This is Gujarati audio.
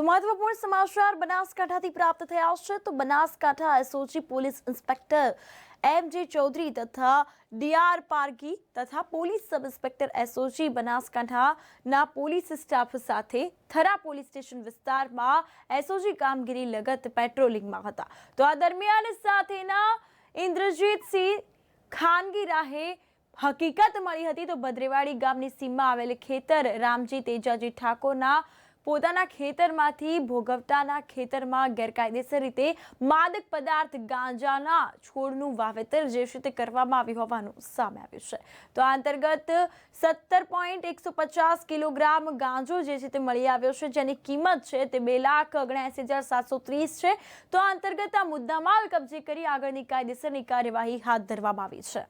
મહત્વપૂર્ણ સમાચાર બનાસકાંઠાથી પ્રાપ્ત થયા છે. તો Banaskantha SOG police inspector M J Chaudhary તથા ડીઆર પારગી તથા પોલીસ સબ ઇન્સ્પેક્ટર એસઓજી બનાસકાંઠાના પોલીસ સ્ટાફ સાથે થરા પોલીસ સ્ટેશન વિસ્તારમાં એસઓજી કામગીરી લગત પેટ્રોલિંગમાં હતા. તો આ દરમિયાન સાથેના ઇન્દ્રજીતસિંહ ખાનગી રાહે હકીકત મળી હતી. તો ભદ્રેવાડી ગામની સીમમાં આવેલ ખેતર રામજી તેજાજી ઠાકોરના પોતાના ખેતરમાંથી, ભોગવટાના ખેતરમાં ગેરકાયદેસર રીતે માદક પદાર્થ ગાંજાના છોડનું વાવેતર જે છે તે કરવામાં આવ્યું હોવાનું સામે આવ્યું છે. તો આ અંતર્ગત સત્તર પોઈન્ટ એકસો પચાસ કિલોગ્રામ ગાંજો જે છે તે મળી આવ્યો છે, જેની કિંમત છે તે બે લાખ ઓગણએંસી હજાર સાતસો ત્રીસ છે. તો આ અંતર્ગત આ મુદ્દામાલ કબજે કરી આગળની કાયદેસરની કાર્યવાહી હાથ ધરવામાં આવી છે.